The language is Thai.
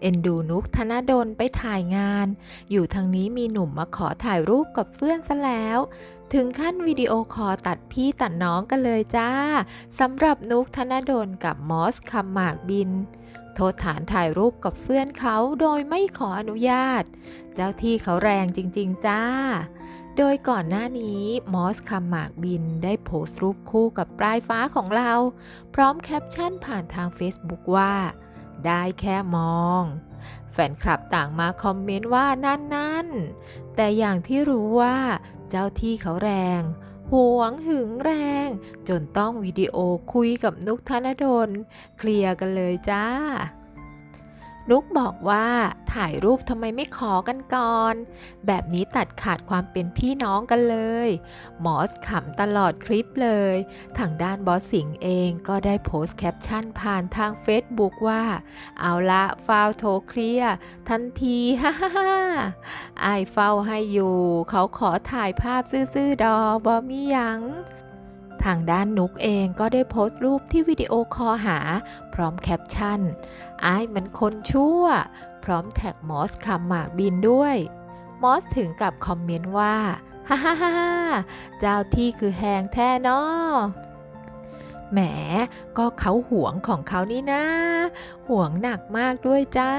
เอ็นดูนุกธนดลไปถ่ายงาน อยู่ทางนี้มีหนุ่มมาขอถ่ายรูปกับเพื่อนซะแล้ว ถึงขั้นวิดีโอคอลตัดพี่ตัดน้องกันเลยจ้าสำหรับนุกธนดลกับมอสคำหมากบิน โทษฐานถ่ายรูปกับเพื่อนเขาโดยไม่ขออนุญาต เจ้าที่เขาแรงจริง ๆ จ้าโดยก่อนหน้านี้มอสคำหมากบินได้โพสต์รูปคู่กับปลายฟ้าของเรา พร้อมแคปชั่นผ่านทาง Facebook ว่า ได้แค่มอง แฟนคลับต่างมาคอมเมนต์ว่านั่นนั่นๆแต่อย่างที่รู้ว่าเจ้าที่เขาแรงหวงหึงแรง จนต้องวิดีโอคุยกับนุกธนดล เคลียร์กันเลยจ้า นุกบอกว่าถ่ายรูปทำไมไม่ขอกันก่อน แบบนี้ตัดขาดความเป็นพี่น้องกันเลย มอสขำตลอดคลิปเลย ทางด้านบอสสิงเองก็ได้โพสต์แคปชั่นผ่านทาง Facebook ว่า เอาละฟาวโทรเคลียร์ทันทีฮ่าฮ่าฮ่าไอเฝ้าให้อยู่ เขาขอถ่ายภาพซื่อๆดอบอมียัง ทางด้านนุกเองก็ได้โพสต์รูปที่วิดีโอคอหา พร้อมแคปชั่นไอายมันคนชั่ว พร้อมแท็กมอสคำหมากบินด้วย มอสถึงกับคอมเมนต์ว่าฮ่าฮ่าฮ่าเจ้าที่คือแหงแท้เนาะแหม ก็เขาหวงของเขานี่นะหวงหนักมากด้วยจ้า